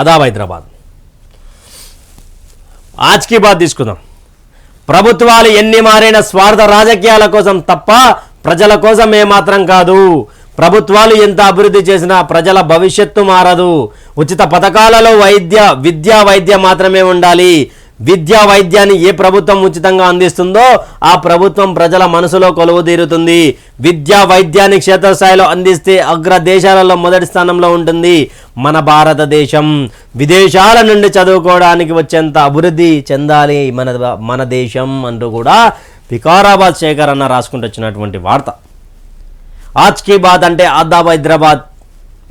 అదా హైదరాబాద్. ఆజ్కి బాద్ తీసుకుందాం. ప్రభుత్వాలు ఎన్ని మారిన స్వార్థ రాజకీయాల కోసం తప్ప ప్రజల కోసం ఏమాత్రం కాదు. ప్రభుత్వాలు ఎంత అభివృద్ధి చేసినా ప్రజల భవిష్యత్తు మారదు. ఉచిత పథకాలలో వైద్య విద్యా వైద్య మాత్రమే ఉండాలి. విద్యా వైద్యాన్ని ఏ ప్రభుత్వం ఉచితంగా అందిస్తుందో ఆ ప్రభుత్వం ప్రజల మనసులో కొలువు తీరుతుంది విద్యా వైద్యాన్ని క్షేత్రస్థాయిలో అందిస్తే అగ్ర దేశాలలో మొదటి స్థానంలో ఉంటుంది మన భారతదేశం. విదేశాల నుండి చదువుకోవడానికి వచ్చేంత అభివృద్ధి చెందాలి మన మన దేశం అంటూ కూడా వికారాబాద్ శేఖర్ అన్న రాసుకుంటూ వచ్చినటువంటి వార్త. ఆజ్ కీ బాత్ అంటే ఆదాబ్ హైదరాబాద్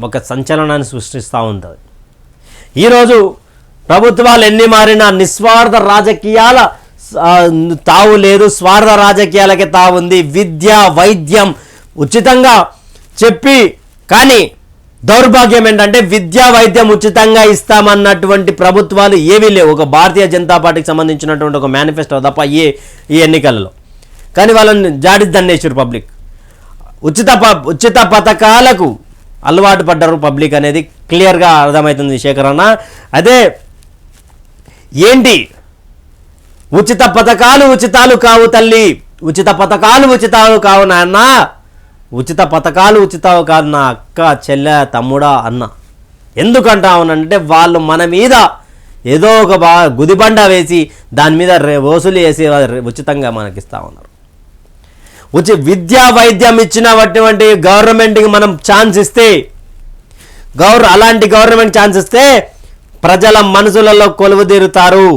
ఒక సంచలనాన్ని సృష్టిస్తూ ఉంటుంది. ఈరోజు ప్రభుత్వాలు ఎన్ని మారినా నిస్వార్థ రాజకీయాల తావు లేదు. స్వార్థ రాజకీయాలకే తావు ఉంది. విద్య వైద్యం ఉచితంగా చెప్పి కానీ దౌర్భాగ్యం ఏంటంటే విద్యా వైద్యం ఉచితంగా ఇస్తామన్నటువంటి ప్రభుత్వాలు ఏవీ లేవు. ఒక భారతీయ జనతా పార్టీకి సంబంధించినటువంటి ఒక మేనిఫెస్టో తప్ప ఏ ఈ ఎన్నికలలో. కానీ వాళ్ళని జాడి దండేశ్వరు పబ్లిక్. ఉచిత ప ఉచిత పథకాలకు అలవాటు పడ్డారు పబ్లిక్ అనేది. క్లియర్గా అర్థమవుతుంది శేఖర్ అన్న. అదే ఏంటి? ఉచిత పథకాలు ఉచితాలు కావు తల్లి. ఉచిత పథకాలు ఉచితాలు కావు నాన్న. ఉచిత పథకాలు ఉచితాలు కాదు నా అక్క చెల్లె తమ్ముడా అన్న. ఎందుకంటావునంటే వాళ్ళు మన మీద ఏదో ఒక బా గుదిబండ వేసి దాని మీద రే- వసూలు వేసి ఉచితంగా ఉచితంగా మనకిస్తా ఉన్నారు. ఉచిత విద్యా వైద్యం ఇచ్చినటువంటి గవర్నమెంట్కి మనం ఛాన్స్ ఇస్తే గౌర అలాంటి గవర్నమెంట్ ఛాన్స్ ఇస్తే ప్రజల మనసులలో కొలువుదీరుతారు.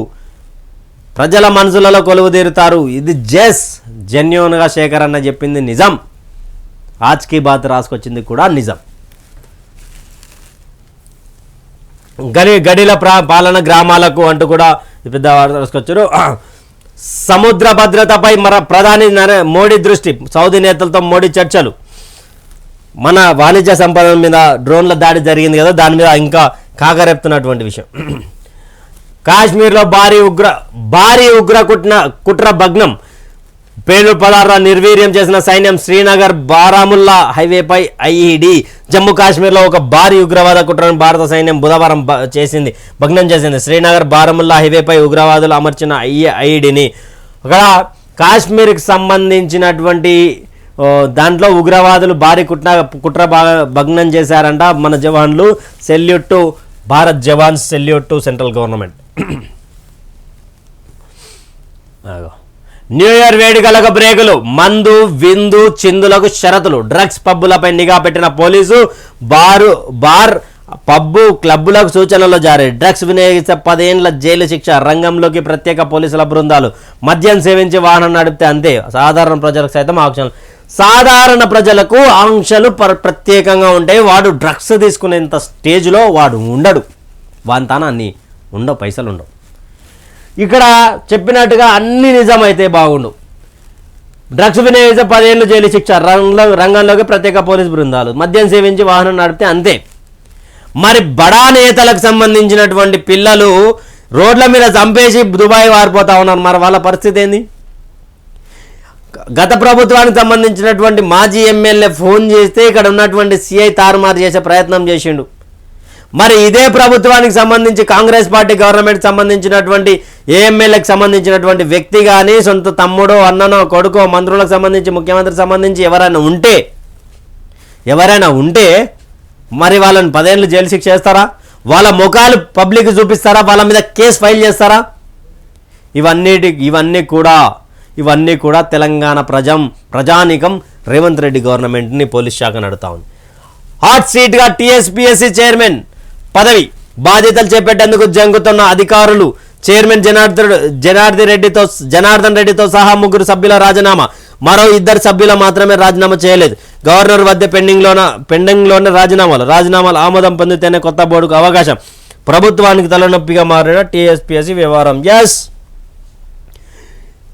ప్రజల మనసులలో కొలువు తీరుతారు ఇది జెస్ జెన్యున్గా శేఖర్ అన్న చెప్పింది నిజం. ఆజ్కి బాత్ రాసుకొచ్చింది కూడా నిజం. గడి గడిల ప్రా పాలన గ్రామాలకు అంటూ కూడా పెద్ద వార్త రాసుకొచ్చారు. సముద్ర భద్రతపై మన ప్రధాని మోడీ దృష్టి సౌదీ నేతలతో మోడీ చర్చలు. మన వాణిజ్య సంపద మీద డ్రోన్ల దాడి జరిగింది కదా దాని మీద ఇంకా కాకరెప్తున్నటువంటి విషయం. కాశ్మీర్లో భారీ ఉగ్ర భారీ ఉగ్ర కుట్న కుట్ర భగ్నం. పేలు పలారా నిర్వీర్యం చేసిన సైన్యం శ్రీనగర్ బారాముల్లా హైవేపై ఐఈడి జమ్మూ కాశ్మీర్లో ఒక భారీ ఉగ్రవాద కుట్రను భారత సైన్యం బుధవారం చేసింది భగ్నం చేసింది. శ్రీనగర్ బారాముల్లా హైవేపై ఉగ్రవాదులు అమర్చిన ఐ ఐఈడిని అక్కడ కాశ్మీర్కి సంబంధించినటువంటి దాంట్లో ఉగ్రవాదులు భారీ కుట్ర కుట్ర భగ్నం చేశారంట మన జవాన్లు. Salute Bharat jawan salute to central government. New year వేడుకలకు బ్రేకులు. మందు విందు చిందులకు షరతులు. డ్రగ్స్ పబ్బులపై నిఘా పెట్టిన పోలీసు బారు బార్ పబ్బు క్లబ్బులకు సూచనలు జారీ. డ్రగ్స్ వినియోగిస్తే పదేండ్ల జైలు శిక్ష. రంగంలోకి ప్రత్యేక పోలీసుల బృందాలు. మద్యం సేవించి వాహనం నడిపితే అంతే. సాధారణ ప్రజలకు సైతం ఆంక్షలు సాధారణ ప్రజలకు ఆంక్షలు ప్ర- ప్రత్యేకంగా ఉంటాయి వాడు డ్రగ్స్ తీసుకునేంత స్టేజ్లో వాడు ఉండడు. వాని తాన అన్ని ఉండవు పైసలు ఉండవు. ఇక్కడ చెప్పినట్టుగా అన్ని నిజమైతే బాగుండు. డ్రగ్స్ వినియోగిస్తే పదేళ్ళు జైలు శిక్ష రంగంలో రంగంలోకి ప్రత్యేక పోలీస్ బృందాలు మద్యం సేవించి వాహనం నడిపితే అంతే. మరి బడా నేతలకు సంబంధించినటువంటి పిల్లలు రోడ్ల మీద చంపేసి దుబాయ్ వారిపోతా ఉన్నారు. మరి వాళ్ళ పరిస్థితి ఏంది? గత ప్రభుత్వానికి సంబంధించినటువంటి మాజీ ఎమ్మెల్యే ఫోన్ చేస్తే ఇక్కడ ఉన్నటువంటి సిఐ తారుమారు చేసే ప్రయత్నం చేసిండు. మరి ఇదే ప్రభుత్వానికి సంబంధించి కాంగ్రెస్ పార్టీ గవర్నమెంట్ సంబంధించినటువంటి ఏ సంబంధించినటువంటి వ్యక్తి కానీ సొంత తమ్ముడో అన్ననో కొడుకో మంత్రులకు సంబంధించి ముఖ్యమంత్రికి సంబంధించి ఎవరైనా ఉంటే ఎవరైనా ఉంటే మరి వాళ్ళని పదేళ్ళు జైలు శిక్ష చేస్తారా? వాళ్ళ ముఖాలు పబ్లిక్ చూపిస్తారా? వాళ్ళ మీద కేసు ఫైల్ చేస్తారా? ఇవన్నిటి ఇవన్నీ కూడా ఇవన్నీ కూడా తెలంగాణ ప్రజం ప్రజానికం రేవంత్ రెడ్డి గవర్నమెంట్ని పోలీస్ శాఖ నడుతా ఉంది. హాట్ సీట్గా టీఎస్పీఎస్సీ చైర్మన్ పదవి బాధ్యతలు చేపట్టేందుకు జంగుతున్న అధికారులు చైర్మన్ జనార్దన్ జనార్దన్ రెడ్డితో జనార్దన్ రెడ్డితో సహా ముగ్గురు సభ్యుల రాజీనామా. మరో ఇద్దరు సభ్యుల మాత్రమే రాజీనామా చేయలేదు. గవర్నర్ వద్ద పెండింగ్లోన పెండింగ్లోనే రాజీనామాలు. రాజీనామాలు ఆమోదం పొందితేనే కొత్త బోర్డుకు అవకాశం. ప్రభుత్వానికి తలనొప్పిగా మారిన టీఎస్పీఎస్సీ వ్యవహారం. ఎస్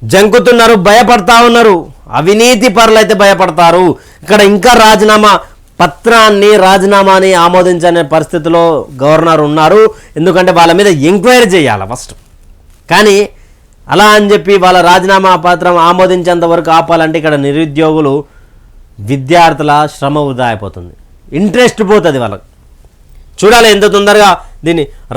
జంకుతున్నారు భయపడతా ఉన్నారు. అవినీతి పరులైతే భయపడతారు. ఇక్కడ ఇంకా రాజీనామా పత్రాన్ని రాజీనామాని ఆమోదించనే పరిస్థితిలో గవర్నర్ ఉన్నారు. ఎందుకంటే వాళ్ళ మీద ఎంక్వైరీ చేయాలి ఫస్ట్. కానీ అలా అని చెప్పి వాళ్ళ రాజీనామా పత్రం ఆమోదించేంత వరకు ఆపాలంటే ఇక్కడ నిరుద్యోగులు విద్యార్థుల శ్రమ వృధా అయిపోతుంది. ఇంట్రెస్ట్ పోతుంది వాళ్ళకి. చూడాలి ఎంత తొందరగా దీన్ని